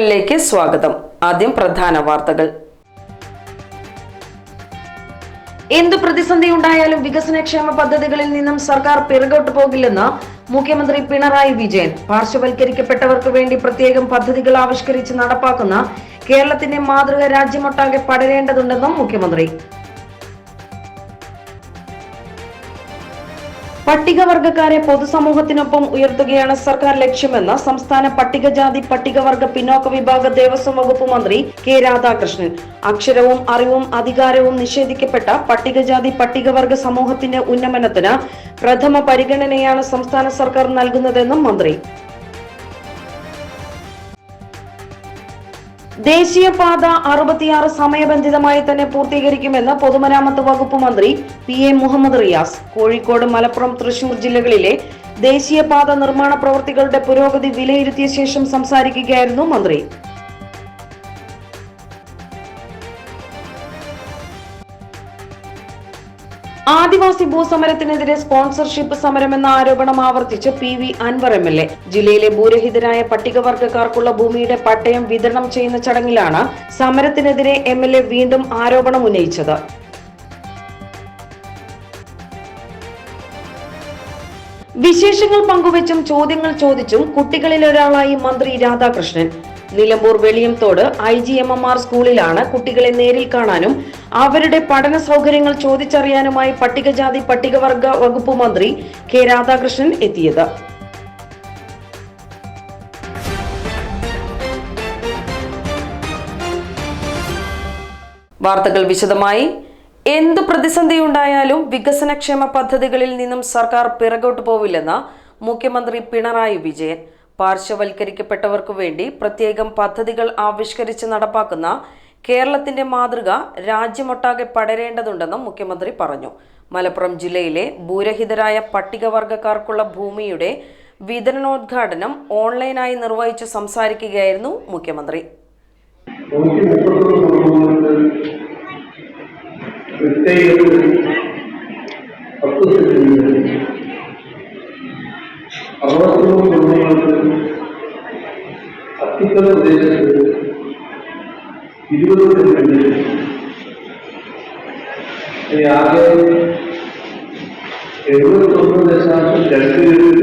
വാർത്തകളിലേക്ക് സ്വാഗതം. ആദ്യം പ്രധാന വാർത്തകൾ. എന്ത് പ്രതിസന്ധി ഉണ്ടായാലും വികസനക്ഷേമ പദ്ധതികളിൽ നിന്നും സർക്കാർ പിറകോട്ട് പോകില്ലെന്ന് മുഖ്യമന്ത്രി പിണറായി വിജയൻ. പാർശ്വവൽക്കരിക്കപ്പെട്ടവർക്ക് വേണ്ടി പ്രത്യേകം പദ്ധതികൾ ആവിഷ്കരിച്ച് നടപ്പാക്കുന്ന കേരളത്തിന്റെ മാതൃക രാജ്യമൊട്ടാകെ പടരേണ്ടതുണ്ടെന്നും മുഖ്യമന്ത്രി. പട്ടികവർഗക്കാരെ പൊതുസമൂഹത്തിനൊപ്പം ഉയർത്തുകയാണ് സർക്കാർ ലക്ഷ്യമെന്ന് സംസ്ഥാന പട്ടികജാതി പട്ടികവർഗ പിന്നോക്ക വിഭാഗ ദേവസ്വം വകുപ്പ് മന്ത്രി കെ രാധാകൃഷ്ണൻ. അക്ഷരവും അറിവും അധികാരവും നിഷേധിക്കപ്പെട്ട പട്ടികജാതി പട്ടികവർഗ സമൂഹത്തിന്റെ ഉന്നമനത്തിന് പ്രഥമ പരിഗണനയാണ് സംസ്ഥാന സർക്കാർ നൽകുന്നതെന്നും മന്ത്രി. ദേശീയപാത അറുപത്തിയാറ് സമയബന്ധിതമായി തന്നെ പൂർത്തീകരിക്കുമെന്ന് പൊതുമരാമത്ത് വകുപ്പ് മന്ത്രി പി എ മുഹമ്മദ് റിയാസ്. കോഴിക്കോട് മലപ്പുറം തൃശൂർ ജില്ലകളിലെ ദേശീയപാത നിർമ്മാണ പ്രവൃത്തികളുടെ പുരോഗതി വിലയിരുത്തിയ ശേഷം സംസാരിക്കുകയായിരുന്നു മന്ത്രി. ആദിവാസി ഭൂസമരത്തിനെതിരെ സ്പോൺസർഷിപ്പ് സമരമെന്ന ആരോപണം ആവർത്തിച്ച് P V Anvar M L A. ജില്ലയിലെ ഭൂരഹിതരായ പട്ടികവർഗക്കാർക്കുള്ള ഭൂമിയുടെ പട്ടയം വിതരണം ചെയ്യുന്ന ചടങ്ങിലാണ് സമരത്തിനെതിരെ എം വീണ്ടും ആരോപണം ഉന്നയിച്ചത്. വിശേഷങ്ങൾ പങ്കുവച്ചും ചോദ്യങ്ങൾ ചോദിച്ചും കുട്ടികളിൽ ഒരാളായി മന്ത്രി Radhakrishnan. Nilambur Veliyamthode I G M M R സ്കൂളിലാണ് കുട്ടികളെ നേരിൽ കാണാനും അവരുടെ പഠന സൗകര്യങ്ങൾ ചോദിച്ചറിയാനുമായി പട്ടികജാതി പട്ടികവർഗ വകുപ്പ് മന്ത്രി കെ രാധാകൃഷ്ണൻ എത്തിയത്. വാർത്തകൾ വിശദമായി. എന്ത് പ്രതിസന്ധിയുണ്ടായാലും വികസനക്ഷേമ പദ്ധതികളിൽ നിന്നും സർക്കാർ പിറകോട്ട് പോവില്ലെന്ന് മുഖ്യമന്ത്രി പിണറായി വിജയൻ. പാർശ്വവൽക്കരിക്കപ്പെട്ടവർക്കു വേണ്ടി പ്രത്യേകം പദ്ധതികൾ ആവിഷ്കരിച്ച് നടപ്പാക്കുന്ന കേരളത്തിന്റെ മാതൃക രാജ്യമൊട്ടാകെ പടരേണ്ടതുണ്ടെന്നും മുഖ്യമന്ത്രി പറഞ്ഞു. മലപ്പുറം ജില്ലയിലെ ഭൂരഹിതരായ പട്ടികവർഗക്കാർക്കുള്ള ഭൂമിയുടെ വിതരണോദ്ഘാടനം ഓൺലൈനായി നിർവഹിച്ചു സംസാരിക്കുകയായിരുന്നു മുഖ്യമന്ത്രി. പ്രത്യേക പത്ത് സെന്റ് വീട് അറുപത്തിമൂന്ന് കുടുംബങ്ങൾക്ക് അത്തിക്കൽ പ്രദേശത്ത് ഇരുപത് സെന്റ് വീട് ഈ ആകെ എഴുപത്തൊന്ന് ദശാംശം രണ്ട്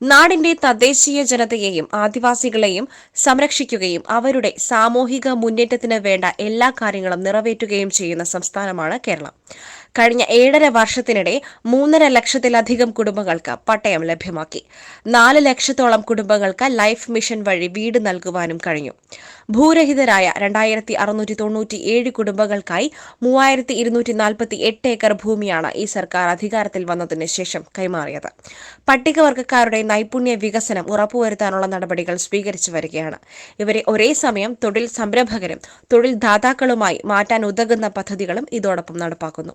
നാടിന്റെ തദ്ദേശീയ ജനതയെയും ആദിവാസികളെയും സംരക്ഷിക്കുകയും അവരുടെ സാമൂഹിക മുന്നേറ്റത്തിന് വേണ്ട എല്ലാ കാര്യങ്ങളും നിറവേറ്റുകയും ചെയ്യുന്ന സംസ്ഥാനമാണ് കേരളം. കഴിഞ്ഞ ഏഴര വർഷത്തിനിടെ മൂന്നര ലക്ഷത്തിലധികം കുടുംബങ്ങൾക്ക് പട്ടയം ലഭ്യമാക്കി. നാല് ലക്ഷത്തോളം കുടുംബങ്ങൾക്ക് ലൈഫ് മിഷൻ വഴി വീട് നൽകുവാനും കഴിഞ്ഞു. ഭൂരഹിതരായ രണ്ടായിരത്തി അറുന്നൂറ്റി തൊണ്ണൂറ്റി കുടുംബങ്ങൾക്കായി മൂവായിരത്തി ഇരുന്നൂറ്റി നാൽപ്പത്തി എട്ട് ഏക്കർ ഭൂമിയാണ് ഈ സർക്കാർ അധികാരത്തിൽ വന്നതിന് ശേഷം കൈമാറിയത്. പട്ടികവർഗക്കാരുടെ നൈപുണ്യ വികസനം ഉറപ്പുവരുത്താനുള്ള നടപടികൾ സ്വീകരിച്ചു വരികയാണ്. ഇവരെ ഒരേ സമയം തൊഴിൽ സംരംഭകരും തൊഴിൽ ദാതാക്കളുമായി മാറ്റാൻ ഉതകുന്ന പദ്ധതികളും ഇതോടൊപ്പം നടപ്പാക്കുന്നു.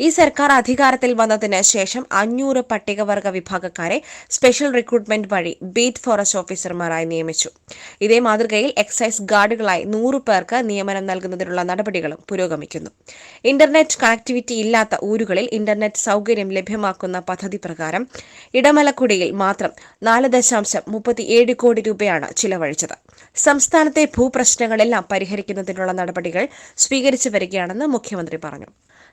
ഈ സർക്കാർ അധികാരത്തിൽ വന്നതിന് ശേഷം അഞ്ഞൂറ് പട്ടികവർഗ വിഭാഗക്കാരെ സ്പെഷ്യൽ റിക്രൂട്ട്മെന്റ് വഴി ബീറ്റ് ഫോറസ്റ്റ് ഓഫീസർമാരായി നിയമിച്ചു. ഇതേ മാതൃകയിൽ എക്സൈസ് ഗാർഡുകളായി നൂറ് പേർക്ക് നിയമനം നൽകുന്നതിനുള്ള നടപടികളും പുരോഗമിക്കുന്നു. ഇന്റർനെറ്റ് കണക്ടിവിറ്റി ഇല്ലാത്ത ഊരുകളിൽ ഇന്റർനെറ്റ് സൗകര്യം ലഭ്യമാക്കുന്ന പദ്ധതി പ്രകാരം ഇടമലക്കുടിയിൽ മാത്രം നാല് ദശാംശം മുപ്പത്തിയേഴ് കോടി രൂപയാണ് ചിലവഴിച്ചത്. സംസ്ഥാനത്തെ ഭൂപ്രശ്നങ്ങളെല്ലാം പരിഹരിക്കുന്നതിനുള്ള നടപടികൾ സ്വീകരിച്ചു വരികയാണെന്ന് മുഖ്യമന്ത്രി പറഞ്ഞു.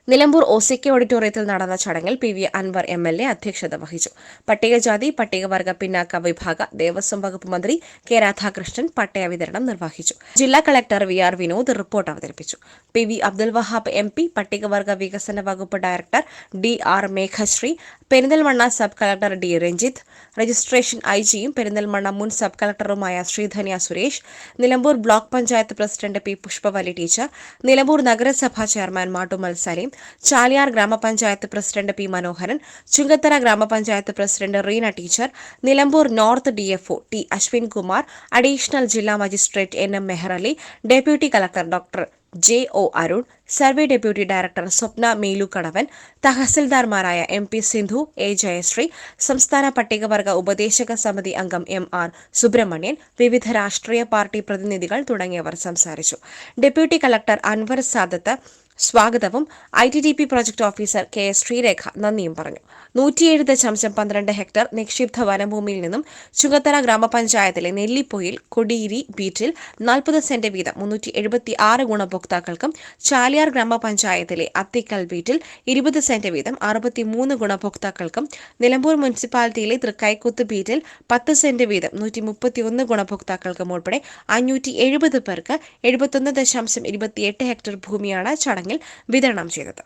നിലമ്പൂർ ഒ സി കെ ഓഡിറ്റോറിയത്തിൽ നടന്ന ചടങ്ങിൽ P V Anvar M L A അധ്യക്ഷത വഹിച്ചു. പട്ടികജാതി പട്ടികവർഗ പിന്നാക്ക വിഭാഗ ദേവസ്വം വകുപ്പ് മന്ത്രി കെ രാധാകൃഷ്ണൻ പട്ടയ വിതരണം നിർവഹിച്ചു. ജില്ലാ collector V R Vinod report അവതരിപ്പിച്ചു. P V Abdul Wahab M P പട്ടികവർഗ വികസന വകുപ്പ് director D R Meghashree Perinthalmanna sub collector D Ranjith registration I ജിയും പെരിന്തൽമണ്ണ മുൻ sub കളക്ടറുമായ Sreedhanya Suresh Nilambur block panchayat president P Pushpavalli teacher Nilambur നഗരസഭാ chairman Mattummal Saleem Chaliyar ഗ്രാമപഞ്ചായത്ത് president P Manoharan Chungathara ഗ്രാമപഞ്ചായത്ത് president Reena teacher Nilambur north DFO T Ashwin Kumar additional ജില്ലാ magistrate N M Mehrali deputy collector doctor J O Arun survey deputy director Swapna Melukadavan തഹസിൽദാർമാരായ M P Sindhu A Jayasree സംസ്ഥാന പട്ടികവർഗ ഉപദേശക സമിതി അംഗം M R Subramanian വിവിധ രാഷ്ട്രീയ party പ്രതിനിധികൾ തുടങ്ങിയവർ സംസാരിച്ചു. ഡെപ്യൂട്ടി കളക്ടർ അൻവർ സാദത്ത് സ്വാഗതവും I T D P project officer K S Sreerekha നന്ദിയും പറഞ്ഞു നൂറ്റിയേഴ് ദശാംശം പന്ത്രണ്ട് ഹെക്ടർ നിക്ഷിപ്ത വനഭൂമിയിൽ നിന്നും ചുങ്കത്തറ ഗ്രാമപഞ്ചായത്തിലെ നെല്ലിപ്പൊയിൽ കൊടിയിരി ബീറ്റിൽ നാൽപ്പത് സെന്റ് വീതം മുന്നൂറ്റി എഴുപത്തി ആറ് ഗുണഭോക്താക്കൾക്കും ചാലിയാർ ഗ്രാമപഞ്ചായത്തിലെ അത്തിക്കൽ ബീറ്റിൽ ഇരുപത് സെന്റ് വീതം അറുപത്തി മൂന്ന് ഗുണഭോക്താക്കൾക്കും നിലമ്പൂർ മുനിസിപ്പാലിറ്റിയിലെ തൃക്കൈക്കുത്ത് ബീറ്റിൽ പത്ത് സെന്റ് വീതം നൂറ്റി മുപ്പത്തി ഒന്ന് ഗുണഭോക്താക്കൾക്കും ഉൾപ്പെടെ അഞ്ഞൂറ്റി എഴുപത് പേർക്ക് എഴുപത്തൊന്ന് ദശാംശം ഇരുപത്തിയെട്ട് ഹെക്ടർ ഭൂമിയാണ് ചടങ്ങിൽ വിതരണം ചെയ്തത്.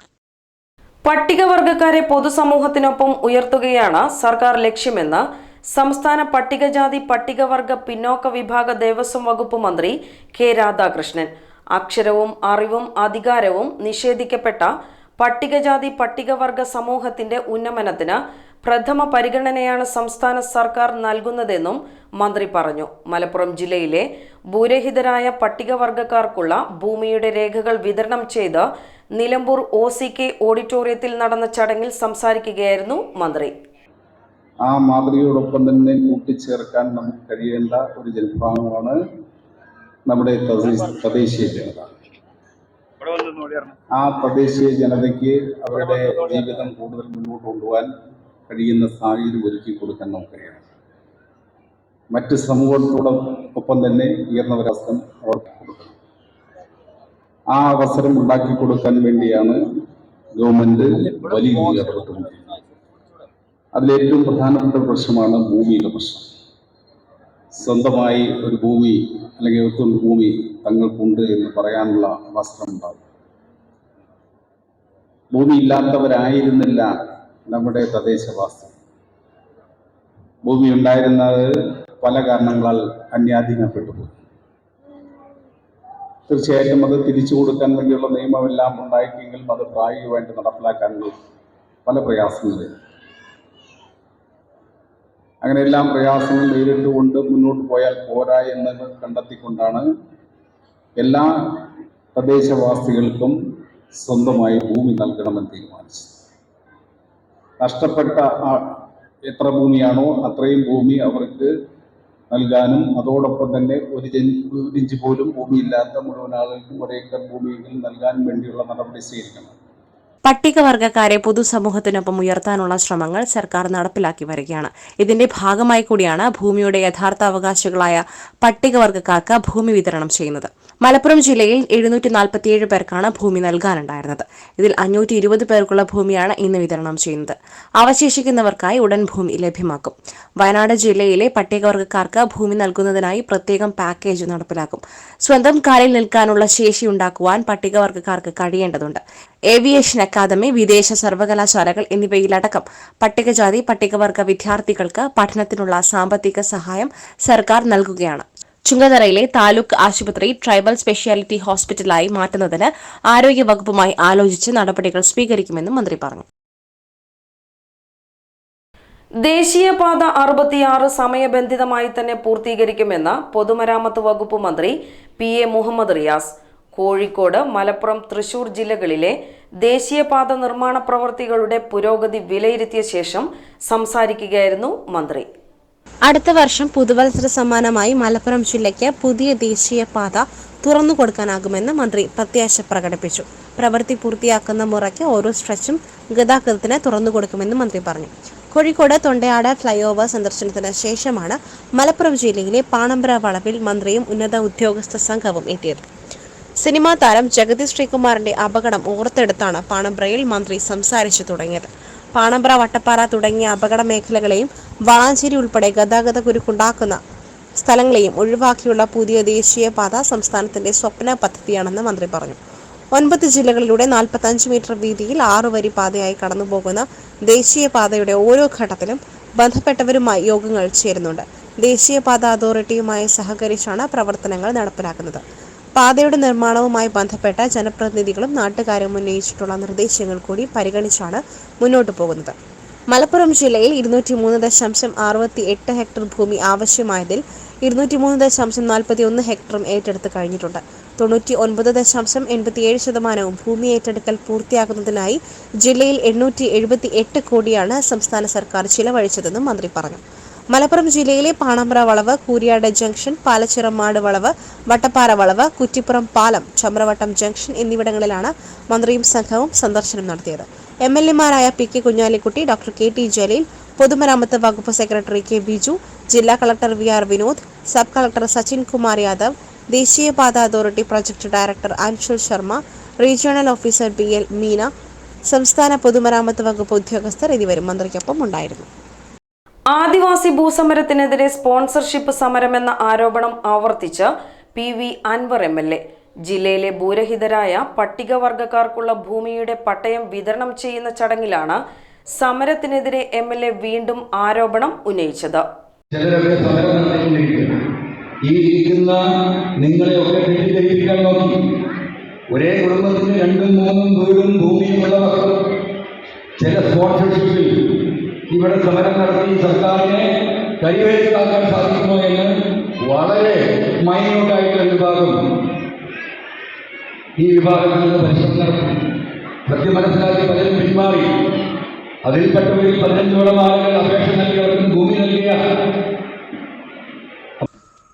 പട്ടികവർഗക്കാരെ പൊതുസമൂഹത്തിനൊപ്പം ഉയർത്തുകയാണ് സർക്കാർ ലക്ഷ്യമെന്ന് സംസ്ഥാന പട്ടികജാതി പട്ടികവർഗ പിന്നോക്ക വിഭാഗ ദേവസ്വം വകുപ്പ് മന്ത്രി കെ രാധാകൃഷ്ണൻ. അക്ഷരവും അറിവും അധികാരവും നിഷേധിക്കപ്പെട്ട പട്ടികജാതി പട്ടികവർഗ സമൂഹത്തിന്റെ ഉന്നമനത്തിന് പ്രഥമ പരിഗണനയാണ് സംസ്ഥാന സർക്കാർ നൽകുന്നതെന്നും മന്ത്രി പറഞ്ഞു. മലപ്പുറം ജില്ലയിലെ ഭൂരഹിതരായ പട്ടികവർഗക്കാർക്കുള്ള ഭൂമിയുടെ രേഖകൾ വിതരണം ചെയ്ത് നിലമ്പൂർ ഒ സി കെ ഓഡിറ്റോറിയത്തിൽ നടന്ന ചടങ്ങിൽ സംസാരിക്കുകയായിരുന്നു മന്ത്രി. ആ മാതൃകയോടൊപ്പം തന്നെ കൂട്ടിച്ചേർക്കാൻ നമുക്ക് കഴിയേണ്ട ഒരു ജനവിഭാഗമാണ് നമ്മുടെ തദ്ദേശ- തദ്ദേശീയ ജനത. ആ തദ്ദേശീയ ജനതയ്ക്ക് അവരുടെ ജീവിതം കൂടുതൽ മുന്നോട്ട് കൊണ്ടുപോകാൻ കഴിയുന്ന സാഹചര്യം ഒരുക്കി കൊടുക്കാൻ നമുക്ക് കഴിയണം. മറ്റ് സമൂഹത്തോടൊപ്പം തന്നെ ഉയർന്നവരാസം അവർക്ക് കൊടുക്കണം. ആ അവസരം ഉണ്ടാക്കി കൊടുക്കാൻ വേണ്ടിയാണ് ഗവൺമെന്റ് വലിയ രീതിയിൽ ഇടപെട്ടുകൊണ്ടിരിക്കുന്നത് അതിലേറ്റവും പ്രധാനപ്പെട്ട പ്രശ്നമാണ് ഭൂമിയുടെ പ്രശ്നം. സ്വന്തമായി ഒരു ഭൂമി അല്ലെങ്കിൽ ഒരു ഭൂമി തങ്ങൾക്കുണ്ട് എന്ന് പറയാനുള്ള അവസരം ഉണ്ടാകും. ഭൂമി ഇല്ലാത്തവരായിരുന്നില്ല നമ്മുടെ തദ്ദേശവാസി. ഭൂമി ഉണ്ടായിരുന്നത് പല കാരണങ്ങളാൽ അന്യാധീനപ്പെട്ടു പോയി. തീർച്ചയായിട്ടും അത് തിരിച്ചു കൊടുക്കാൻ വേണ്ടിയുള്ള നിയമമെല്ലാം ഉണ്ടാക്കിയെങ്കിലും അത് പ്രായോഗികമായിട്ട് നടപ്പിലാക്കാനുള്ള പല പ്രയാസങ്ങളും അങ്ങനെ എല്ലാം പ്രയാസങ്ങൾ നേരിട്ടുകൊണ്ട് മുന്നോട്ട് പോയാൽ പോരാ എന്ന് കണ്ടെത്തിക്കൊണ്ടാണ് എല്ലാ പ്രദേശവാസികൾക്കും സ്വന്തമായി ഭൂമി നൽകണമെന്ന് തീരുമാനിച്ചു നഷ്ടപ്പെട്ട ആ- എത്ര ഭൂമിയാണോ അത്രയും ഭൂമി അവർക്ക് നൽകാനും അതോടൊപ്പം തന്നെ ഒരു ഒരു ഇഞ്ച് പോലും ഭൂമിയില്ലാത്ത മുഴുവൻ ആളുകൾക്കും ഒരേക്കർ ഭൂമിയെങ്കിലും നൽകാൻ വേണ്ടിയുള്ള നടപടി സ്വീകരിക്കണം. പട്ടികവർഗക്കാരെ പൊതുസമൂഹത്തിനൊപ്പം ഉയർത്താനുള്ള ശ്രമങ്ങൾ സർക്കാർ നടപ്പിലാക്കി വരികയാണ്. ഇതിന്റെ ഭാഗമായി കൂടിയാണ് ഭൂമിയുടെ യഥാർത്ഥ അവകാശികളായ പട്ടികവർഗക്കാർക്ക് ഭൂമി വിതരണം ചെയ്യുന്നത്. മലപ്പുറം ജില്ലയിൽ എഴുന്നൂറ്റി നാൽപ്പത്തിയേഴ് പേർക്കാണ് ഭൂമി നൽകാനുണ്ടായിരുന്നത്. ഇതിൽ അഞ്ഞൂറ്റി ഇരുപത് പേർക്കുള്ള ഭൂമിയാണ് ഇന്ന് വിതരണം ചെയ്യുന്നത്. അവശേഷിക്കുന്നവർക്കായി ഉടൻ ഭൂമി ലഭ്യമാക്കും. വയനാട് ജില്ലയിലെ പട്ടികവർഗക്കാർക്ക് ഭൂമി നൽകുന്നതിനായി പ്രത്യേകം പാക്കേജ് നടപ്പിലാക്കും. സ്വന്തം കാലിൽ നിൽക്കാനുള്ള ശേഷി ഉണ്ടാക്കുവാൻ പട്ടികവർഗക്കാർക്ക് കഴിയേണ്ടതുണ്ട്. ഏവിയേഷൻ അക്കാദമി വിദേശ സർവകലാശാലകൾ എന്നിവയിലടക്കം പട്ടികജാതി പട്ടികവർഗ വിദ്യാർത്ഥികൾക്ക് പഠനത്തിനുള്ള സാമ്പത്തിക സഹായം സർക്കാർ നൽകുകയാണ്. ചുങ്കതറയിലെ താലൂക്ക് ആശുപത്രി ട്രൈബൽ സ്പെഷ്യാലിറ്റി ഹോസ്പിറ്റലായി മാറ്റുന്നതിന് ആരോഗ്യവകുപ്പുമായി ആലോചിച്ച് നടപടികൾ സ്വീകരിക്കുമെന്നും മന്ത്രി പറഞ്ഞു. ദേശീയപാത അറുപത്തിയാറ് സമയബന്ധിതമായി തന്നെ പൂർത്തീകരിക്കുമെന്ന് പൊതുമരാമത്ത് വകുപ്പ് മന്ത്രി പി എ മുഹമ്മദ് റിയാസ്. കോഴിക്കോട് മലപ്പുറം തൃശൂർ ജില്ലകളിലെ ദേശീയപാത നിർമ്മാണ പ്രവൃത്തികളുടെ പുരോഗതി വിലയിരുത്തിയ ശേഷം സംസാരിക്കുകയായിരുന്നു മന്ത്രി. അടുത്ത വർഷം പുതുവത്സര സമ്മാനമായി മലപ്പുറം ജില്ലയ്ക്ക് പുതിയ ദേശീയപാത തുറന്നു കൊടുക്കാനാകുമെന്ന് മന്ത്രി പ്രത്യാശ പ്രകടിപ്പിച്ചു. പ്രവൃത്തി പൂർത്തിയാക്കുന്ന മുറയ്ക്ക് ഓരോ സ്ട്രെച്ചും ഗതാഗതത്തിന് തുറന്നു കൊടുക്കുമെന്ന് മന്ത്രി പറഞ്ഞു. കോഴിക്കോട് തൊണ്ടയാട് ഫ്ലൈഓവർ സന്ദർശനത്തിന് ശേഷമാണ് മലപ്പുറം ജില്ലയിലെ പാണമ്പ്ര വളവിൽ മന്ത്രിയും ഉന്നത ഉദ്യോഗസ്ഥ സംഘവും എത്തിയത്. സിനിമാ താരം ജഗതി ശ്രീകുമാറിന്റെ അപകടം ഓർത്തെടുത്താണ് പാണമ്പ്രയിൽ മന്ത്രി സംസാരിച്ചു തുടങ്ങിയത്. പാണമ്പ്ര വട്ടപ്പാറ തുടങ്ങിയ അപകട മേഖലകളെയും വളാഞ്ചേരി ഉൾപ്പെടെ ഗതാഗത കുരുക്കുണ്ടാക്കുന്ന സ്ഥലങ്ങളെയും ഒഴിവാക്കിയുള്ള പുതിയ ദേശീയപാത സംസ്ഥാനത്തിന്റെ സ്വപ്ന പദ്ധതിയാണെന്ന് മന്ത്രി പറഞ്ഞു. ഒൻപത് ജില്ലകളിലൂടെ നാൽപ്പത്തഞ്ച് മീറ്റർ വീതിയിൽ ആറുവരി പാതയായി കടന്നുപോകുന്ന ദേശീയപാതയുടെ ഓരോ ഘട്ടത്തിലും ബന്ധപ്പെട്ടവരുമായി യോഗങ്ങൾ ചേരുന്നുണ്ട്. ദേശീയപാത അതോറിറ്റിയുമായി സഹകരിച്ചാണ് പ്രവർത്തനങ്ങൾ നടപ്പിലാക്കുന്നത്. പാതയുടെ നിർമ്മാണവുമായി ബന്ധപ്പെട്ട ജനപ്രതിനിധികളും നാട്ടുകാരും ഉന്നയിച്ചിട്ടുള്ള നിർദ്ദേശങ്ങൾ കൂടി പരിഗണിച്ചാണ് മുന്നോട്ടു പോകുന്നത്. മലപ്പുറം ജില്ലയിൽ ഇരുന്നൂറ്റി മൂന്ന് ദശാംശം അറുപത്തി എട്ട് ഹെക്ടർ ഭൂമി ആവശ്യമായതിൽ ഇരുന്നൂറ്റി മൂന്ന് ദശാംശം നാൽപ്പത്തി ഒന്ന് ഹെക്ടറും ഏറ്റെടുത്ത് കഴിഞ്ഞിട്ടുണ്ട്. തൊണ്ണൂറ്റി ഒൻപത് ദശാംശം എൺപത്തിയേഴ് ശതമാനവും ഭൂമി ഏറ്റെടുക്കൽ പൂർത്തിയാക്കുന്നതിനായി ജില്ലയിൽ എണ്ണൂറ്റി എഴുപത്തി എട്ട് കോടിയാണ് സംസ്ഥാന സർക്കാർ ചിലവഴിച്ചതെന്നും മന്ത്രി പറഞ്ഞു. മലപ്പുറം ജില്ലയിലെ പാണമ്പ്ര വളവ് കൂരിയാട് ജംഗ്ഷൻ പാലച്ചിറമാട് വളവ് വട്ടപ്പാറ വളവ് കുറ്റിപ്പുറം പാലം ചമ്രവട്ടം ജംഗ്ഷൻ എന്നിവിടങ്ങളിലാണ് മന്ത്രിയും സംഘവും സന്ദർശനം നടത്തിയത്. M L എമാരായ P K Kunhalikutty doctor K T Jaleel പൊതുമരാമത്ത് വകുപ്പ് സെക്രട്ടറി കെ ബിജു ജില്ലാ collector V R Vinod sub collector Sachin Kumar Yadav ദേശീയപാത authority project director Anshul Sharma regional officer B L Meena സംസ്ഥാന പൊതുമരാമത്ത് വകുപ്പ് ഉദ്യോഗസ്ഥർ എന്നിവരും മന്ത്രിക്കൊപ്പം ഉണ്ടായിരുന്നു. ആദിവാസി ഭൂസമരത്തിനെതിരെ സ്പോൺസർഷിപ്പ് സമരമെന്ന ആരോപണം ആവർത്തിച്ച് P V Anvar M L A. ജില്ലയിലെ ഭൂരഹിതരായ പട്ടികവർഗക്കാർക്കുള്ള ഭൂമിയുടെ പട്ടയം വിതരണം ചെയ്യുന്ന ചടങ്ങിലാണ് സമരത്തിനെതിരെ എം എൽ എ വീണ്ടും ആരോപണം ഉന്നയിച്ചത്. നോക്കി. ഒരേ കുടുംബത്തിന് രണ്ടും മൂന്നും വീടും ഭൂമിയുമുള്ള മക്കൾ ചില സ്പോൺസർഷിപ്പിൽ ഇവിടെ സമരം നടത്തി സർക്കാരിനെ കരിവേറ്റാക്കാൻ സാധിക്കുമോ എന്ന് വളരെ മൈന്യൂട്ടായിട്ടുള്ള വിഭാഗം ഈ വിഭാഗത്തിൽ നിന്ന് പരിശ്രമം നടത്തി. സത്യം മനസ്സിലാക്കി പലരും പിന്മാറി. അതിൽപ്പെട്ടവരിൽ പതിനഞ്ചോളം ആളുകൾ അപേക്ഷ നൽകിയവർക്കും ഭൂമി നൽകിയ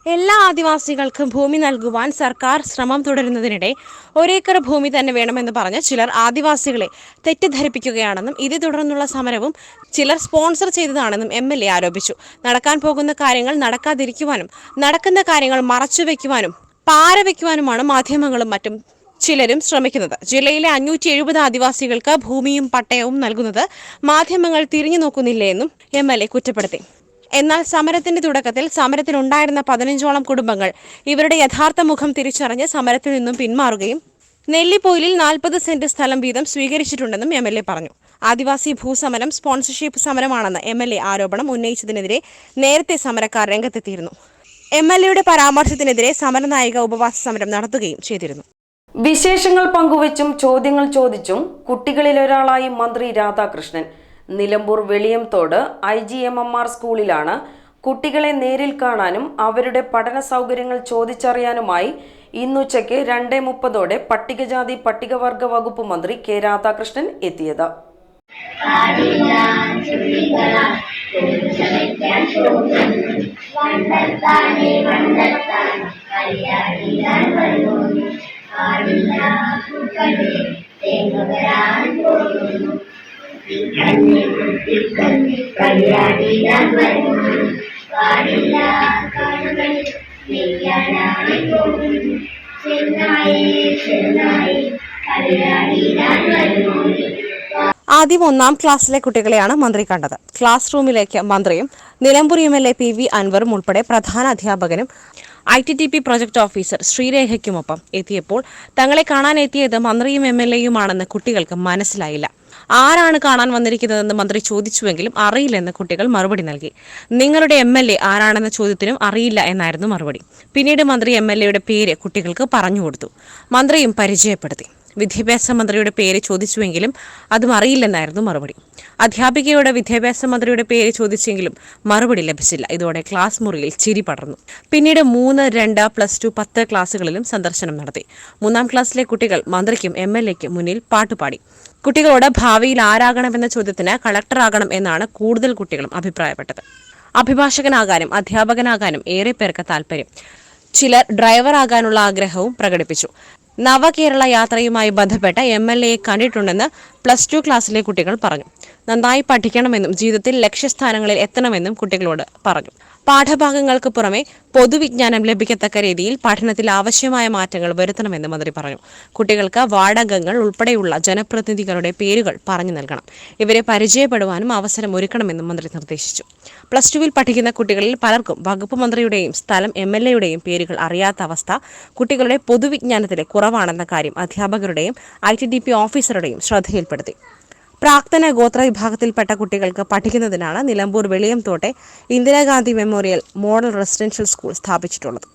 എല്ലാ ആദിവാസികൾക്കും ഭൂമി നൽകുവാൻ സർക്കാർ ശ്രമം തുടരുന്നതിനിടെ ഒരേക്കർ ഭൂമി തന്നെ വേണമെന്ന് പറഞ്ഞ് ചിലർ ആദിവാസികളെ തെറ്റിദ്ധരിപ്പിക്കുകയാണെന്നും ഇതേ തുടർന്നുള്ള സമരവും ചിലർ സ്പോൺസർ ചെയ്തതാണെന്നും എം എൽ എ ആരോപിച്ചു. നടക്കാൻ പോകുന്ന കാര്യങ്ങൾ നടക്കാതിരിക്കുവാനും നടക്കുന്ന കാര്യങ്ങൾ മറച്ചുവെക്കുവാനും പാരവെക്കുവാനുമാണ് മാധ്യമങ്ങളും മറ്റും ചിലരും ശ്രമിക്കുന്നത്. ജില്ലയിലെ അഞ്ഞൂറ്റി എഴുപത് ആദിവാസികൾക്ക് ഭൂമിയും പട്ടയവും നൽകുന്നത് മാധ്യമങ്ങൾ തിരിഞ്ഞു നോക്കുന്നില്ലേ എന്നും എം എൽ എ കുറ്റപ്പെടുത്തി. എന്നാൽ സമരത്തിന്റെ തുടക്കത്തിൽ സമരത്തിലുണ്ടായിരുന്ന പതിനഞ്ചോളം കുടുംബങ്ങൾ ഇവരുടെ യഥാർത്ഥ മുഖം തിരിച്ചറിഞ്ഞ് സമരത്തിൽ നിന്നും പിന്മാറുകയും നെല്ലിപ്പോയിലിൽ നാൽപ്പത് സെന്റ് സ്ഥലം വീതം സ്വീകരിച്ചിട്ടുണ്ടെന്നും എം എൽ എ പറഞ്ഞു. ആദിവാസി ഭൂസമരം സ്പോൺസർഷിപ്പ് സമരമാണെന്ന് എം എൽ എ ആരോപണം ഉന്നയിച്ചതിനെതിരെ നേരത്തെ സമരക്കാർ രംഗത്തെത്തിയിരുന്നു. എം എൽ എയുടെ പരാമർശത്തിനെതിരെ സമരനായിക ഉപവാസ സമരം നടത്തുകയും ചെയ്തിരുന്നു. വിശേഷങ്ങൾ പങ്കുവച്ചും ചോദ്യങ്ങൾ ചോദിച്ചും കുട്ടികളിലൊരാളായി മന്ത്രി Radhakrishnan Nilambur Veliyamthode I G M M R സ്കൂളിലാണ് കുട്ടികളെ നേരിൽ കാണാനും അവരുടെ പഠന സൗകര്യങ്ങൾ ചോദിച്ചറിയാനുമായി ഇന്നുച്ചയ്ക്ക് രണ്ടേ മുപ്പതോടെ പട്ടികജാതി പട്ടികവർഗ വകുപ്പ് മന്ത്രി കെ രാധാകൃഷ്ണൻ എത്തിയത്. ആദ്യം ഒന്നാം ക്ലാസ്സിലെ കുട്ടികളെയാണ് മന്ത്രി കണ്ടത്. ക്ലാസ് റൂമിലേക്ക് മന്ത്രിയും Nilambur M L A P V അൻവറും ഉൾപ്പെടെ പ്രധാന അധ്യാപകനും I T T P project officer ശ്രീരേഖയ്ക്കുമൊപ്പം എത്തിയപ്പോൾ തങ്ങളെ കാണാനെത്തിയത് മന്ത്രിയും എം എൽ എയുമാണെന്ന് കുട്ടികൾക്ക് മനസ്സിലായില്ല. ആരാണ് കാണാൻ വന്നിരിക്കുന്നതെന്ന് മന്ത്രി ചോദിച്ചുവെങ്കിലും അറിയില്ലെന്ന് കുട്ടികൾ മറുപടി നൽകി. നിങ്ങളുടെ എം എൽ എ ആരാണെന്ന ചോദ്യത്തിനും അറിയില്ല എന്നായിരുന്നു മറുപടി. പിന്നീട് മന്ത്രി എം എൽ എയുടെ പേര് കുട്ടികൾക്ക് പറഞ്ഞു കൊടുത്തു. മന്ത്രിയും പരിചയപ്പെടുത്തി. വിദ്യാഭ്യാസ മന്ത്രിയുടെ പേര് ചോദിച്ചുവെങ്കിലും അതും അറിയില്ലെന്നായിരുന്നു മറുപടി. അധ്യാപികയുടെ വിദ്യാഭ്യാസ മന്ത്രിയുടെ പേര് ചോദിച്ചെങ്കിലും മറുപടി ലഭിച്ചില്ല. ഇതോടെ ക്ലാസ് മുറിയിൽ ചിരി പടർന്നു. പിന്നീട് മൂന്ന് രണ്ട് പ്ലസ് ടു പത്ത് ക്ലാസ്സുകളിലും സന്ദർശനം നടത്തി. മൂന്നാം ക്ലാസ്സിലെ കുട്ടികൾ മന്ത്രിക്കും എം എൽ എക്കും മുന്നിൽ പാട്ടുപാടി. കുട്ടികളോട് ഭാവിയിൽ ആരാകണമെന്ന ചോദ്യത്തിന് കളക്ടറാകണം എന്നാണ് കൂടുതൽ കുട്ടികളും അഭിപ്രായപ്പെട്ടത്. അഭിഭാഷകനാകാനും അധ്യാപകനാകാനും ഏറെ പേർക്ക് താല്പര്യം. ചിലർ ഡ്രൈവറാകാനുള്ള ആഗ്രഹവും പ്രകടിപ്പിച്ചു. നവകേരള യാത്രയുമായി ബന്ധപ്പെട്ട എം എൽ എയെ കണ്ടിട്ടുണ്ടെന്ന് പ്ലസ് ടു ക്ലാസ്സിലെ കുട്ടികൾ പറഞ്ഞു. നന്നായി പഠിക്കണമെന്നും ജീവിതത്തിൽ ലക്ഷ്യസ്ഥാനങ്ങളിൽ എത്തണമെന്നും കുട്ടികളോട് പറഞ്ഞു. പാഠഭാഗങ്ങൾക്ക് പുറമെ പൊതുവിജ്ഞാനം ലഭിക്കത്തക്ക രീതിയിൽ പഠനത്തിൽ ആവശ്യമായ മാറ്റങ്ങൾ വരുത്തണമെന്ന് മന്ത്രി പറഞ്ഞു. കുട്ടികൾക്ക് വാടകങ്ങൾ ഉൾപ്പെടെയുള്ള ജനപ്രതിനിധികളുടെ പേരുകൾ പറഞ്ഞു നൽകണം. ഇവരെ പരിചയപ്പെടുവാനും അവസരം ഒരുക്കണമെന്നും മന്ത്രി നിർദ്ദേശിച്ചു. പ്ലസ് ടുവിൽ പഠിക്കുന്ന കുട്ടികളിൽ പലർക്കും വകുപ്പ് മന്ത്രിയുടെയും സ്ഥലം എം എൽ എയുടെയും പേരുകൾ അറിയാത്ത അവസ്ഥ കുട്ടികളുടെ പൊതുവിജ്ഞാനത്തിലെ കുറവാണെന്ന കാര്യം അധ്യാപകരുടെയും ഐ ടി ഡി പി ഓഫീസറുടെയും ശ്രദ്ധയിൽപ്പെടുത്തി. പ്രാക്തന ഗോത്ര വിഭാഗത്തിൽപ്പെട്ട കുട്ടികൾക്ക് പഠിക്കുന്നതിനാണ് Nilambur വെളിയംതോട്ടെ Indira Gandhi memorial model residential school സ്ഥാപിച്ചിട്ടുള്ളത്.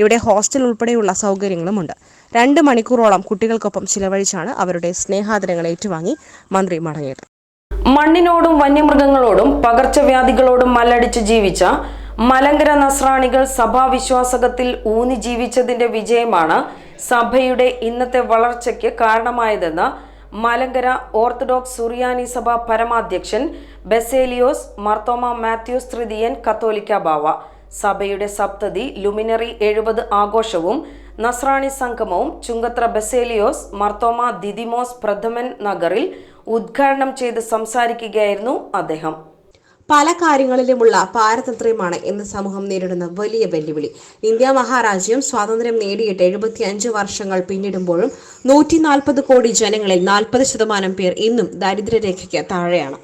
ഇവിടെ ഹോസ്റ്റൽ ഉൾപ്പെടെയുള്ള സൗകര്യങ്ങളുമുണ്ട്. രണ്ട് മണിക്കൂറോളം കുട്ടികൾക്കൊപ്പം ചിലവഴിച്ചാണ് അവരുടെ സ്നേഹാദരങ്ങൾ ഏറ്റുവാങ്ങി മന്ത്രി മടങ്ങിയത്. മണ്ണിനോടും വന്യമൃഗങ്ങളോടും പകർച്ചവ്യാധികളോടും മല്ലടിച്ച് ജീവിച്ച മലങ്കര നസ്രാണികൾ സഭാവിശ്വാസകത്തിൽ ഊന്നി ജീവിച്ചതിന്റെ വിജയമാണ് സഭയുടെ ഇന്നത്തെ വളർച്ചയ്ക്ക് കാരണമായതെന്ന് മലങ്കര ഓർത്തഡോക്സ് സുറിയാനി സഭ പരമാധ്യക്ഷൻ ബെസേലിയോസ് മർത്തോമ മാത്യൂസ് തൃതീയൻ കത്തോലിക്ക ബാവ. സഭയുടെ സപ്തതി ലുമിനറി എഴുപത് ആഘോഷവും നസ്രാണി സംഗമവും ചുങ്കത്ര ബെസേലിയോസ് മർത്തോമ ദിദിമോസ് പ്രഥമൻ നഗറിൽ ഉദ്ഘാടനം ചെയ്ത് സംസാരിക്കുകയായിരുന്നു അദ്ദേഹം. പല കാര്യങ്ങളിലുമുള്ള പാരതന്ത്ര്യമാണ് ഇന്ന് സമൂഹം നേരിടുന്ന വലിയ വെല്ലുവിളി. ഇന്ത്യ മഹാരാജ്യം സ്വാതന്ത്ര്യം നേടിയിട്ട് എഴുപത്തിയഞ്ച് വർഷങ്ങൾ പിന്നിടുമ്പോഴും നൂറ്റി നാൽപ്പത് കോടി ജനങ്ങളിൽ നാൽപ്പത് ശതമാനം പേർ ഇന്നും ദാരിദ്ര്യരേഖയ്ക്ക് താഴെയാണ്.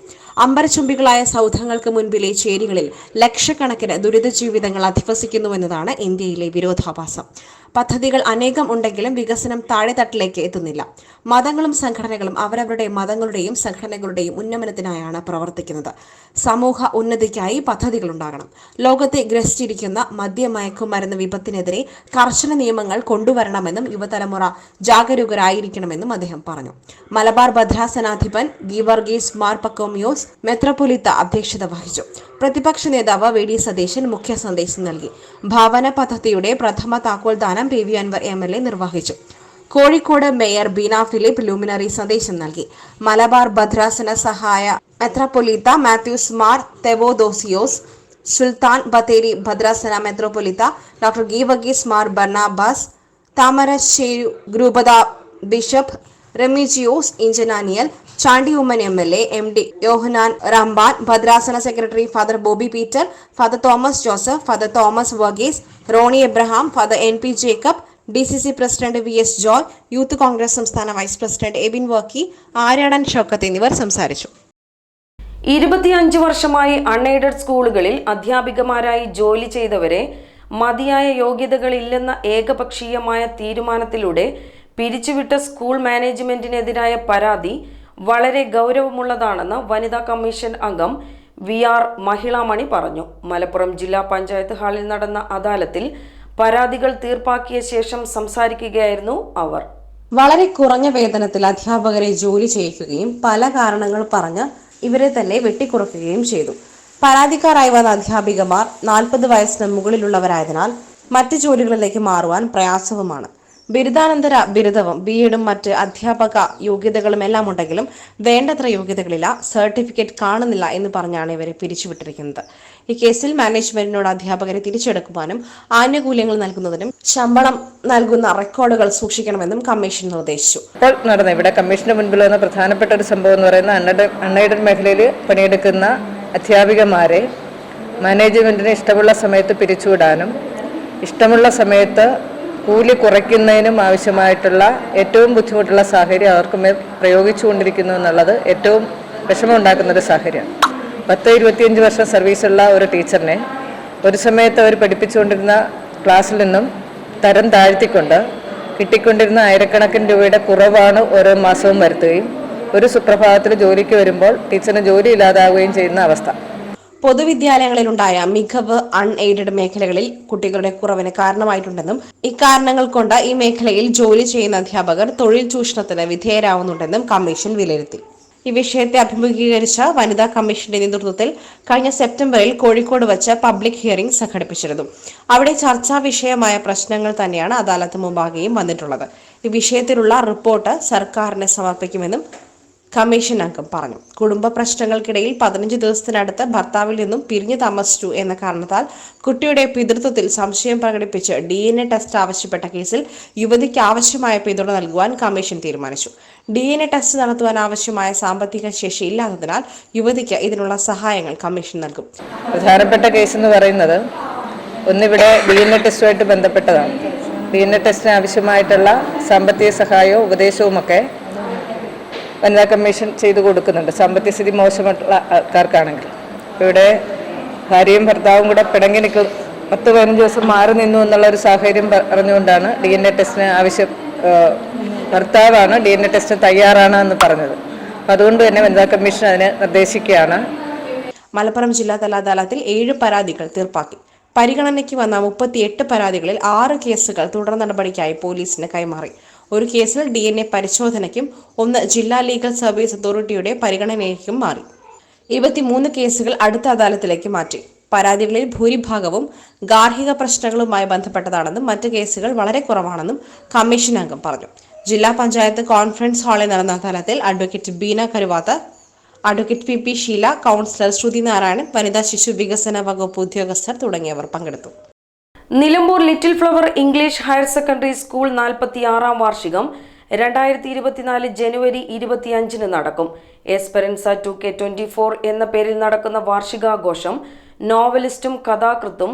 അമ്പരചുംബികളായ സൗധങ്ങൾക്ക് മുൻപിലെ ചേരികളിൽ ലക്ഷക്കണക്കിന് ദുരിത ജീവിതങ്ങൾ അധിവസിക്കുന്നുവെന്നതാണ് ഇന്ത്യയിലെ വിരോധാഭാസം. പദ്ധതികൾ അനേകം ഉണ്ടെങ്കിലും വികസനം താഴെത്തട്ടിലേക്ക് എത്തുന്നില്ല. മതങ്ങളും സംഘടനകളും അവരവരുടെ മതങ്ങളുടെയും സംഘടനകളുടെയും ഉന്നമനത്തിനായാണ് പ്രവർത്തിക്കുന്നത്. സമൂഹ ഉന്നതിക്കായി പദ്ധതികൾ ഉണ്ടാകണം. ലോകത്തെ ഗ്രസിച്ചിരിക്കുന്ന മദ്യമയക്കുമരുന്ന് വിപത്തിനെതിരെ കർശന നിയമങ്ങൾ കൊണ്ടുവരണമെന്നും യുവതലമുറ ജാഗരൂകരായിരിക്കണമെന്നും അദ്ദേഹം പറഞ്ഞു. മലബാർ ഭദ്രാസനാധിപൻ ഗീവർഗീസ് മാർപക്കോമിയോസ് മെത്രപൊലിത്ത അധ്യക്ഷത വഹിച്ചു. പ്രതിപക്ഷ നേതാവ് വി ഡി സതീശൻ മുഖ്യ സന്ദേശം നൽകി. ഭവന പദ്ധതിയുടെ പ്രഥമ താക്കോൽദാനം P V Anvar M L A നിർവഹിച്ചു. കോഴിക്കോട് മേയർ ബീന ഫിലിപ്പ് ലൂമിനറി സന്ദേശം നൽകി. മലബാർ ഭദ്രാസന സഹായ മെത്രപൊലീത്ത മാത്യൂസ് മാർ തെവോദോസിയോസ് സുൽത്താൻ ബത്തേരി ഭദ്രാസന മെത്രോപൊലീത്ത ഡോക്ടർ ഗീവഗീസ് Mar Barnabas Thamarassery ഗ്രൂപത bishop Remigiose Inchananiyil Chandy Oommen M L A M D Yohanan Ramban ഭദ്രാസന secretary father Bobby Peter father Thomas Joseph father Thomas Varghese Roni Abraham father N P Jacob D C C president V S Joy youth Congress സംസ്ഥാന vice president Abin Varkey Aryadan Shoukath എന്നിവർ സംസാരിച്ചു. ഇരുപത്തിയഞ്ച് വർഷമായി unaided സ്കൂളുകളിൽ അധ്യാപികമാരായി ജോലി ചെയ്തവരെ മതിയായ യോഗ്യതകളില്ലെന്ന ഏകപക്ഷീയമായ തീരുമാനത്തിലൂടെ പിരിച്ചുവിട്ട സ്കൂൾ മാനേജ്മെന്റിനെതിരായ പരാതി വളരെ ഗൗരവമുള്ളതാണെന്ന് വനിതാ കമ്മീഷൻ അംഗം വി ആർ മഹിളാമണി പറഞ്ഞു. മലപ്പുറം ജില്ലാ പഞ്ചായത്ത് ഹാളിൽ നടന്ന അദാലത്തിൽ പരാതികൾ തീർപ്പാക്കിയ ശേഷം സംസാരിക്കുകയായിരുന്നു അവർ. വളരെ കുറഞ്ഞ വേതനത്തിൽ അധ്യാപകരെ ജോലി ചെയ്യിക്കുകയും പല കാരണങ്ങൾ പറഞ്ഞ് ഇവരെ തന്നെ വെട്ടിക്കുറക്കുകയും ചെയ്തു. പരാതിക്കാരായി വന്ന അധ്യാപികമാർ നാൽപ്പത് വയസ്സിന് മുകളിലുള്ളവരായതിനാൽ മറ്റു ജോലികളിലേക്ക് മാറുവാൻ പ്രയാസവുമാണ്. ബിരുദാനന്തര ബിരുദവും ബി എഡും മറ്റ് അധ്യാപക യോഗ്യതകളും എല്ലാം ഉണ്ടെങ്കിലും വേണ്ടത്ര യോഗ്യതകളില്ല സർട്ടിഫിക്കറ്റ് കാണുന്നില്ല എന്ന് പറഞ്ഞാണ് ഇവരെ പിരിച്ചുവിട്ടിരിക്കുന്നത്. ഈ കേസിൽ മാനേജ്മെന്റിനോട് അധ്യാപകരെ തിരിച്ചെടുക്കുവാനും ആനുകൂല്യങ്ങൾ നൽകുന്നതിനും ശമ്പളം നൽകുന്ന റെക്കോർഡുകൾ സൂക്ഷിക്കണമെന്നും കമ്മീഷൻ നിർദ്ദേശിച്ചു. നടന്ന ഇവിടെ കമ്മീഷന്റെ മുൻപിൽ വന്ന പ്രധാനപ്പെട്ട ഒരു സംഭവം എന്ന് പറയുന്നത് അൺഎയ്ഡഡ് മേഖലയിൽ പണിയെടുക്കുന്ന അധ്യാപികമാരെ മാനേജ്മെന്റിന് ഇഷ്ടമുള്ള സമയത്ത് പിരിച്ചുവിടാനും ഇഷ്ടമുള്ള സമയത്ത് കൂലി കുറയ്ക്കുന്നതിനും ആവശ്യമായിട്ടുള്ള ഏറ്റവും ബുദ്ധിമുട്ടുള്ള സാഹചര്യം അവർക്ക് മേൽ പ്രയോഗിച്ചുകൊണ്ടിരിക്കുന്നു എന്നുള്ളത് ഏറ്റവും വിഷമമുണ്ടാക്കുന്ന ഒരു സാഹചര്യമാണ്. പത്ത് ഇരുപത്തിയഞ്ച് വർഷം സർവീസുള്ള ഒരു ടീച്ചറിനെ ഒരു സമയത്ത് അവർ പഠിപ്പിച്ചുകൊണ്ടിരുന്ന ക്ലാസ്സിൽ നിന്നും തരം താഴ്ത്തിക്കൊണ്ട് കിട്ടിക്കൊണ്ടിരുന്ന ആയിരക്കണക്കിന് രൂപയുടെ കുറവാണ് ഓരോ മാസവും വരുത്തുകയും ഒരു സുപ്രഭാതത്തിൽ ജോലിക്ക് വരുമ്പോൾ ടീച്ചറിന് ജോലി ഇല്ലാതാവുകയും ചെയ്യുന്ന അവസ്ഥ. പൊതുവിദ്യാലയങ്ങളിലുണ്ടായ മികവ് അൺ എയ്ഡഡ് മേഖലകളിൽ കുട്ടികളുടെ കുറവിന് കാരണമായിട്ടുണ്ടെന്നും ഇക്കാരണങ്ങൾ കൊണ്ട് ഈ മേഖലയിൽ ജോലി ചെയ്യുന്ന അധ്യാപകർ തൊഴിൽ ചൂഷണത്തിന് വിധേയരാവുന്നുണ്ടെന്നും കമ്മീഷൻ വിലയിരുത്തി. ഈ വിഷയത്തെ അഭിമുഖീകരിച്ച വനിതാ കമ്മീഷന്റെ നേതൃത്വത്തിൽ കഴിഞ്ഞ സെപ്റ്റംബറിൽ കോഴിക്കോട് വച്ച് പബ്ലിക് ഹിയറിംഗ് സംഘടിപ്പിച്ചിരുന്നു. അവിടെ ചർച്ചാ വിഷയമായ പ്രശ്നങ്ങൾ തന്നെയാണ് അദാലത്ത് മുമ്പാകെയും വന്നിട്ടുള്ളത്. ഈ വിഷയത്തിലുള്ള റിപ്പോർട്ട് സർക്കാരിനെ സമർപ്പിക്കുമെന്നും കമ്മീഷൻ അംഗം പറഞ്ഞു. കുടുംബ പ്രശ്നങ്ങൾക്കിടയിൽ പതിനഞ്ച് ദിവസത്തിനടുത്ത് ഭർത്താവിൽ നിന്നും പിരിഞ്ഞു താമസിച്ചു എന്ന കാരണത്താൽ കുട്ടിയുടെ പിതൃത്വത്തിൽ സംശയം പ്രകടിപ്പിച്ച് ഡി എൻ എ ടെസ്റ്റ് ആവശ്യപ്പെട്ട കേസിൽ യുവതിക്ക് ആവശ്യമായ പിന്തുണ നൽകുവാൻ കമ്മീഷൻ തീരുമാനിച്ചു. ഡി എൻ എ ടെസ്റ്റ് നടത്തുവാൻ ആവശ്യമായ സാമ്പത്തിക ശേഷി ഇല്ലാത്തതിനാൽ യുവതിക്ക് ഇതിനുള്ള സഹായങ്ങൾ കമ്മീഷൻ നൽകും. പ്രധാനപ്പെട്ട കേസ് എന്ന് പറയുന്നത് ഒന്നിവിടെ ഡി എൻ എ ടെസ്റ്റുമായിട്ട് ബന്ധപ്പെട്ടതാണ്. ഡി എൻ എ ടെസ്റ്റിന് ആവശ്യമായിട്ടുള്ള സാമ്പത്തിക സഹായവും ഉപദേശവുമൊക്കെ വനിതാ കമ്മീഷൻ ചെയ്തു കൊടുക്കുന്നുണ്ട്. സാമ്പത്തിക സ്ഥിതി മോശമായിട്ടുള്ള ആൾക്കാർക്കാണെങ്കിൽ. ഇവിടെ ഭാര്യയും ഭർത്താവും കൂടെ പിണങ്ങി നിൽക്കും പത്ത് പതിനഞ്ച് ദിവസം മാറി നിന്നു എന്നുള്ള ഒരു സാഹചര്യം പറഞ്ഞുകൊണ്ടാണ് ഡി എൻ എ ടെസ്റ്റിന് ആവശ്യം ഭർത്താവാണ് ഡി എൻ എ ടെസ്റ്റിന് തയ്യാറാണ് എന്ന് പറഞ്ഞത്. അതുകൊണ്ട് തന്നെ വനിതാ കമ്മീഷൻ അതിനെ നിർദ്ദേശിക്കുകയാണ്. മലപ്പുറം ജില്ലാതല അദാലത്തിൽ ഏഴ് പരാതികൾ തീർപ്പാക്കി. പരിഗണനയ്ക്ക് വന്ന മുപ്പത്തിയെട്ട് പരാതികളിൽ ആറ് കേസുകൾ തുടർ നടപടിക്കായി പോലീസിന് കൈമാറി. ഒരു കേസിൽ ഡി എൻ എ പരിശോധനയ്ക്കും ഒന്ന് ജില്ലാ ലീഗൽ സർവീസ് അതോറിറ്റിയുടെ പരിഗണനയ്ക്കും മാറി. ഇരുപത്തിമൂന്ന് കേസുകൾ അടുത്ത അദാലത്തിലേക്ക് മാറ്റി. പരാതികളിൽ ഭൂരിഭാഗവും ഗാർഹിക പ്രശ്നങ്ങളുമായി ബന്ധപ്പെട്ടതാണെന്നും മറ്റ് കേസുകൾ വളരെ കുറവാണെന്നും കമ്മീഷൻ അംഗം പറഞ്ഞു. ജില്ലാ പഞ്ചായത്ത് കോൺഫറൻസ് ഹാളിൽ നടന്ന അദാലത്തിൽ advocate Beena Karuvath advocate P P Sheela councillor Sruthi Narayanan വനിതാ ശിശു വികസന വകുപ്പ് ഉദ്യോഗസ്ഥർ തുടങ്ങിയവർ പങ്കെടുത്തു. Nilambur little flower English higher secondary school നാൽപ്പത്തിയാറാം വാർഷികം രണ്ടായിരത്തി ഇരുപത്തിനാല് ജനുവരി ഇരുപത്തിയഞ്ചിന് നടക്കും. Esperanza two K twenty four എന്ന പേരിൽ നടക്കുന്ന വാർഷികാഘോഷം നോവലിസ്റ്റും കഥാകൃത്തും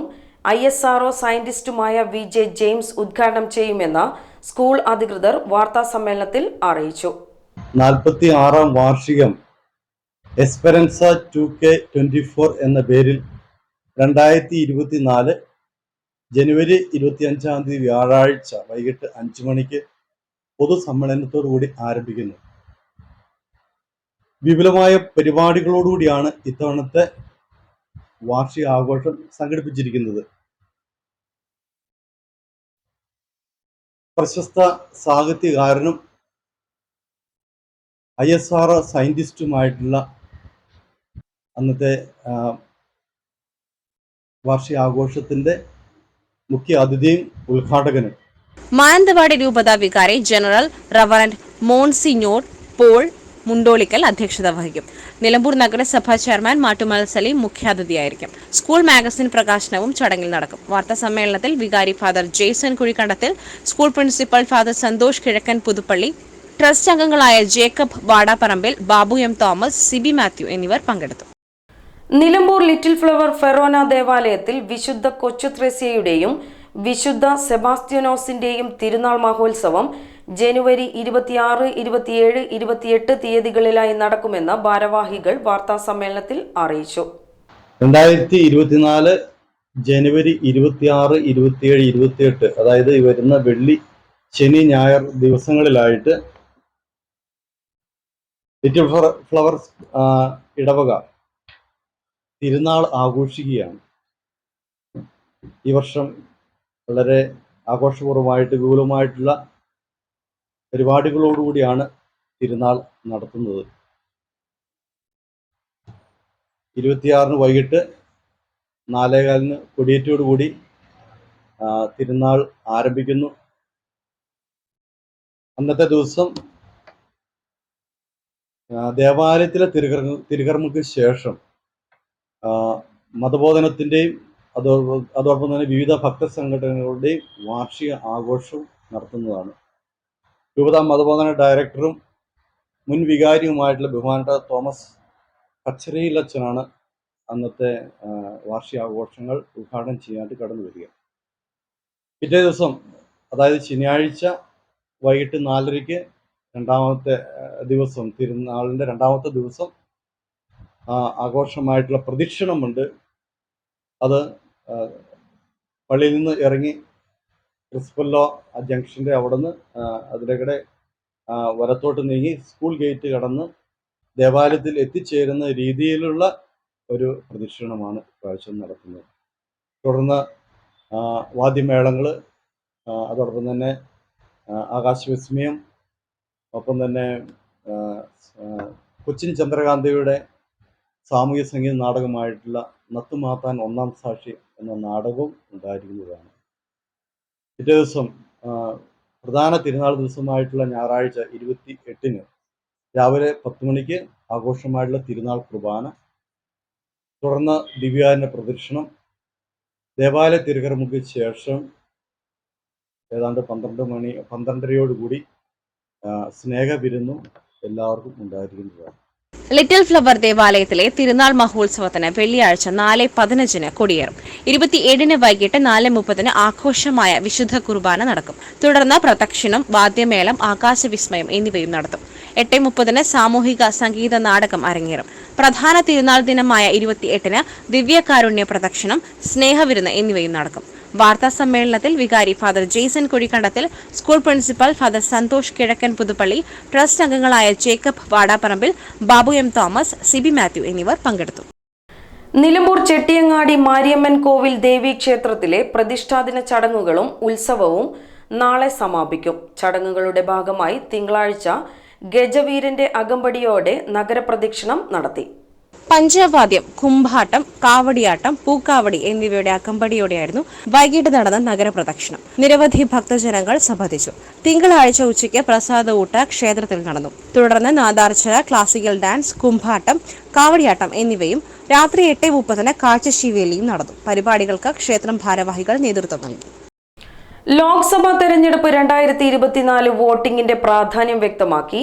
ഐ എസ് ആർഒ സയന്റിസ്റ്റുമായ വി ജെ ജെയിംസ് ഉദ്ഘാടനം ചെയ്യുമെന്ന് സ്കൂൾ അധികൃതർ വാർത്താ സമ്മേളനത്തിൽ അറിയിച്ചു. നാൽപ്പത്തി ആറാം വാർഷികം Esperanza two K twenty four എന്ന പേരിൽ രണ്ടായിരത്തി ഇരുപത്തിനാല് ജനുവരി ഇരുപത്തി അഞ്ചാം തീയതി വ്യാഴാഴ്ച വൈകിട്ട് അഞ്ചു മണിക്ക് പൊതുസമ്മേളനത്തോടുകൂടി ആരംഭിക്കുന്നു. വിപുലമായ പരിപാടികളോടുകൂടിയാണ് ഇത്തവണത്തെ വാർഷിക ആഘോഷം സംഘടിപ്പിച്ചിരിക്കുന്നത്. പ്രശസ്ത സാഹിത്യകാരനും ഐ എസ് ആർ സയന്റിസ്റ്റുമായിട്ടുള്ള അന്നത്തെ വാർഷിക വാർഷികാഘോഷത്തിന്റെ മുഖ്യ അതിഥിയും ഉദ്ഘാടകനും. മാനന്തവാടി രൂപത വികാരി general reverend monsignor Paul Mundolickal അധ്യക്ഷത വഹിക്കും. നിലമ്പൂർ നഗരസഭാ ചെയർമാൻ മാട്ടുമൽ സലീം മുഖ്യാതിഥിയായിരിക്കും. സ്കൂൾ മാഗസിൻ പ്രകാശനവും ചടങ്ങിൽ നടക്കും. വാർത്താ സമ്മേളനത്തിൽ വികാരി father Jaison Kuzhikandathil school principal father Santhosh Kizhakkan Puthuppally trust അംഗങ്ങളായ ജേക്കബ് വാടാപ്പറമ്പിൽ ബാബു എം തോമസ് സിബി മാത്യു എന്നിവർ പങ്കെടുത്തു. നിലമ്പൂർ ലിറ്റിൽ ഫ്ലവർ ഫെറോന ദേവാലയത്തിൽ വിശുദ്ധ കൊച്ചു ത്രേസ്യയുടെയും വിശുദ്ധ സെബാസ്റ്റ്യനോസിന്റെയും തിരുനാൾ മഹോത്സവം ജനുവരി ഇരുപത്തിയാറ് ഇരുപത്തിയേഴ് ഇരുപത്തിയെട്ട് തീയതികളിലായി നടക്കുമെന്ന് ഭാരവാഹികൾ വാർത്താ സമ്മേളനത്തിൽ അറിയിച്ചു. രണ്ടായിരത്തി ഇരുപത്തിനാല് ജനുവരി ഇരുപത്തിയാറ് ഇരുപത്തിയേഴ് ഇരുപത്തിയെട്ട് അതായത് വരുന്ന വെള്ളി ശനി ഞായർ ദിവസങ്ങളിലായിട്ട് ലിറ്റിൽ ഫ്ലവർ ഇടവക തിരുനാൾ ആഘോഷിക്കുകയാണ്. ഈ വർഷം വളരെ ആഘോഷപൂർവമായിട്ട് വിപുലമായിട്ടുള്ള പരിപാടികളോടുകൂടിയാണ് തിരുനാൾ നടത്തുന്നത്. ഇരുപത്തിയാറിന് വൈകിട്ട് നാലേകാലിന് കൊടിയേറ്റോടുകൂടി കൂടി തിരുനാൾ ആരംഭിക്കുന്നു. അന്നത്തെ ദിവസം ദേവാലയത്തിലെ തിരുകർമ്മ തിരുകർമ്മക്ക് ശേഷം മതബോധനത്തിന്റെയും അതോ അതോടൊപ്പം തന്നെ വിവിധ ഭക്ത സംഘടനകളുടെയും വാർഷിക ആഘോഷവും നടത്തുന്നതാണ്. രൂപത മതബോധന ഡയറക്ടറും മുൻ വികാരിയുമായിട്ടുള്ള ബഹുമാനപ്പെട്ട തോമസ് പച്ചരയിലച്ചനാണ് അന്നത്തെ വാർഷിക ആഘോഷങ്ങൾ ഉദ്ഘാടനം ചെയ്യാനായിട്ട് കടന്നു വരിക. പിറ്റേ ദിവസം അതായത് ശനിയാഴ്ച വൈകിട്ട് നാലരയ്ക്ക് രണ്ടാമത്തെ ദിവസം തിരുനാളിന്റെ രണ്ടാമത്തെ ദിവസം ആഘോഷമായിട്ടുള്ള പ്രദക്ഷിണമുണ്ട്. അത് പള്ളിയിൽ നിന്ന് ഇറങ്ങി പ്രിൻസിപ്പല്ലോ ആ ജംഗ്ഷന്റെ അവിടെ നിന്ന് അതിലേക്കൂടെ വരത്തോട്ട് നീങ്ങി സ്കൂൾ ഗേറ്റ് കടന്ന് ദേവാലയത്തിൽ എത്തിച്ചേരുന്ന രീതിയിലുള്ള ഒരു പ്രദക്ഷിണമാണ് പ്രാവശ്യം നടത്തുന്നത്. തുടർന്ന് വാദ്യമേളങ്ങൾ അതോടൊപ്പം തന്നെ ആകാശവിസ്മയം ഒപ്പം തന്നെ കൊച്ചിൻ ചന്ദ്രകാന്തിയുടെ സാമൂഹ്യ സംഗീത നാടകമായിട്ടുള്ള നത്തുമാത്താൻ ഒന്നാം സാക്ഷി എന്ന നാടകവും ഉണ്ടായിരിക്കുന്നതാണ്. പിറ്റേ ദിവസം പ്രധാന തിരുനാൾ ദിവസമായിട്ടുള്ള ഞായറാഴ്ച ഇരുപത്തി എട്ടിന് രാവിലെ പത്ത് മണിക്ക് ആഘോഷമായിട്ടുള്ള തിരുനാൾ കുർബാന തുടർന്ന് ദിവ്യാരന്റെ പ്രദക്ഷിണം ദേവാലയ തിരുകർമ്മക്ക് ശേഷം ഏതാണ്ട് പന്ത്രണ്ട് മണി പന്ത്രണ്ടരയോടുകൂടി സ്നേഹ വിരുന്നും എല്ലാവർക്കും ഉണ്ടായിരിക്കുന്നതാണ്. ലിറ്റിൽ ഫ്ലവർ ദേവാലയത്തിലെ തിരുനാൾ മഹോത്സവത്തിന് വെള്ളിയാഴ്ച നാല് പതിനഞ്ചിന് കൊടിയേറും. ഇരുപത്തിയേഴിന് വൈകിട്ട് നാല് മുപ്പതിന് ആഘോഷമായ വിശുദ്ധ കുർബാന നടക്കും. തുടർന്ന് പ്രദക്ഷിണം വാദ്യമേളം ആകാശവിസ്മയം എന്നിവയും നടത്തും. എട്ട് മുപ്പതിന് സാമൂഹിക സംഗീത നാടകം അരങ്ങേറും. പ്രധാന തിരുനാൾ ദിനമായ ഇരുപത്തിയെട്ടിന് ദിവ്യകാരുണ്യ പ്രദക്ഷിണം സ്നേഹവിരുന്ന് എന്നിവയും നടക്കും. വാർത്താ സമ്മേളനത്തിൽ വികാരി father Jaison Kuzhikandathil school principal father Santhosh Kizhakkan Puthuppally trust അംഗങ്ങളായ ജേക്കബ് വാടാപ്പറമ്പിൽ ബാബു എം തോമസ് സിബി മാത്യു എന്നിവർ പങ്കെടുത്തു. നിലമ്പൂർ ചെട്ടിയങ്ങാടി മാരിയമ്മൻ കോവിൽ ദേവീ ക്ഷേത്രത്തിലെ പ്രതിഷ്ഠാദിന ചടങ്ങുകളും ഉത്സവവും നാളെ സമാപിക്കും. ചടങ്ങുകളുടെ ഭാഗമായി തിങ്കളാഴ്ച ഗജവീരന്റെ അകമ്പടിയോടെ നഗരപ്രദക്ഷിണം നടത്തി. പഞ്ചവാദ്യം കുംഭാട്ടം കാവടിയാട്ടം പൂക്കാവടി എന്നിവയുടെ അകമ്പടിയോടെയായിരുന്നു വൈകിട്ട് നടന്ന നഗരപ്രദക്ഷിണം. നിരവധി ഭക്തജനങ്ങൾ സംബന്ധിച്ചു. തിങ്കളാഴ്ച ഉച്ചയ്ക്ക് പ്രസാദ ഊട്ട് ക്ഷേത്രത്തിൽ നടന്നു. തുടർന്ന് നാദാർച്ചന ക്ലാസിക്കൽ ഡാൻസ് കുംഭാട്ടം കാവടിയാട്ടം എന്നിവയും രാത്രി എട്ട് മുപ്പതിന് കാഴ്ചശീവേലിയും നടന്നു. പരിപാടികൾക്ക് ക്ഷേത്രം ഭാരവാഹികൾ നേതൃത്വം നൽകി. ലോക്സഭാ തെരഞ്ഞെടുപ്പ് രണ്ടായിരത്തി ഇരുപത്തിനാല് വോട്ടിംഗിന്റെ പ്രാധാന്യം വ്യക്തമാക്കി.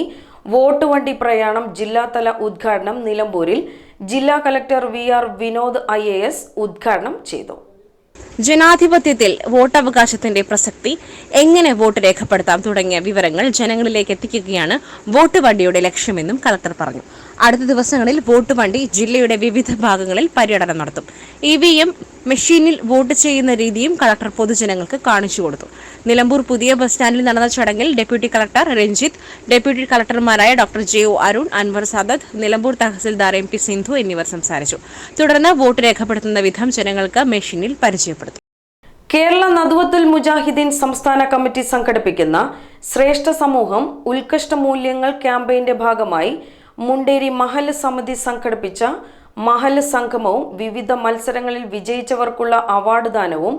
വോട്ട് വണ്ടി പ്രയാണം ജില്ലാതല ഉദ്ഘാടനം നിലമ്പൂരിൽ. ജില്ലാ collector V R Vinod I A S ഉദ്ഘാടനം ചെയ്തു. ജനാധിപത്യത്തിൽ വോട്ടവകാശത്തിന്റെ പ്രസക്തി എങ്ങനെ വോട്ട് രേഖപ്പെടുത്താം തുടങ്ങിയ വിവരങ്ങൾ ജനങ്ങളിലേക്ക് എത്തിക്കുകയാണ് വോട്ട് വണ്ടിയുടെ ലക്ഷ്യമെന്നും കളക്ടർ പറഞ്ഞു. അടുത്ത ദിവസങ്ങളിൽ വോട്ട് വണ്ടി ജില്ലയുടെ വിവിധ ഭാഗങ്ങളിൽ പര്യടനം നടത്തും. ഇ വി എം മെഷീനിൽ വോട്ട് ചെയ്യുന്ന രീതിയും കളക്ടർ പൊതുജനങ്ങൾക്ക് കാണിച്ചു കൊടുത്തു. നിലമ്പൂർ പുതിയ ബസ് സ്റ്റാൻഡിൽ നടന്ന ചടങ്ങിൽ deputy collector Ranjith deputy കളക്ടർമാരായ doctor J O Arun Anvar Sadath Nilambur tahsildar M P Sindhu എന്നിവർ സംസാരിച്ചു. തുടർന്ന് വോട്ട് രേഖപ്പെടുത്തുന്ന വിധം ജനങ്ങൾക്ക് മെഷീനിൽ പരിചയപ്പെടുത്തി. കേരള നദുവത്തുൽ മുജാഹിദ്ദീൻ സംസ്ഥാന കമ്മിറ്റി സംഘടിപ്പിക്കുന്ന ശ്രേഷ്ഠ സമൂഹം ഉത്കൃഷ്ട മൂല്യങ്ങൾ ക്യാമ്പയിന്റെ ഭാഗമായി മുണ്ടേരി മഹൽ സമിതി സംഘടിപ്പിച്ച മഹൽ സംഗമവും വിവിധ മത്സരങ്ങളിൽ വിജയിച്ചവർക്കുള്ള അവാർഡ് ദാനവും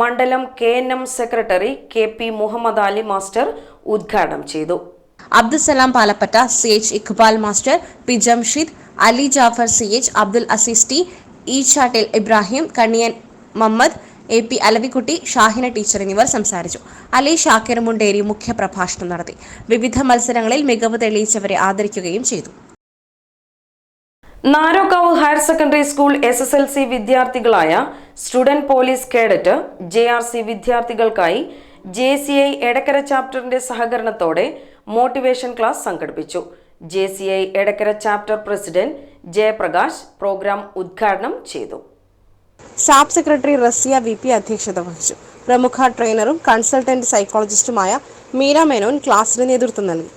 മണ്ഡലം K N M secretary K P Muhammad Ali master ഉദ്ഘാടനം ചെയ്തു. Abdussalam Palappatta C H Iqbal master P Jamsheed Ali Jafar C H Abdul Aziz T E Chattil Ibrahim Kanniyan Muhammad A P Alavikutty Shahina teacher എന്നിവർ സംസാരിച്ചു. അലി ഷാക്കിർ മുണ്ടേരി മുഖ്യപ്രഭാഷണം നടത്തി. വിവിധ മത്സരങ്ങളിൽ മികവ് തെളിയിച്ചവരെ ആദരിക്കുകയും ചെയ്തു. Narokkavu higher secondary school S S L C വിദ്യാർത്ഥികളായ student police cadet J R C വിദ്യാർത്ഥികൾക്കായി ജെ സി ഐ എടക്കര ചാപ്റ്ററിന്റെ സഹകരണത്തോടെ മോട്ടിവേഷൻ ക്ലാസ് സംഘടിപ്പിച്ചു. J C I Edakkara chapter president Jayaprakash programme ഉദ്ഘാടനം ചെയ്തു. സാബ് സെക്രട്ടറി റസിയ വി പി അധ്യക്ഷത വഹിച്ചു. പ്രമുഖ ട്രെയിനറും കൺസൾട്ടന്റ് സൈക്കോളജിസ്റ്റുമായ മീര മേനോൻ ക്ലാസ്സിന് നേതൃത്വം നൽകി.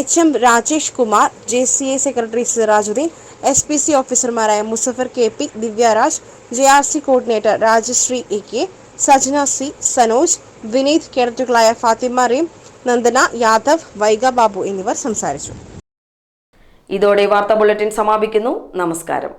H M Rajesh Kumar J C A secretary Sirajuddin S P C ഓഫീസർമാരായ Muzaffar K P Divyaraj J R C coordinator Rajasree A K Sajna C Sanoj Vineeth കേഡറ്റുകളായ Fathima Reem Nandana Yadav Vaiga Babu എന്നിവർ സംസാരിച്ചു. ഇതോടെ വാർത്താ ബുള്ളറ്റിൻ സമാപിക്കുന്നു. നമസ്കാരം.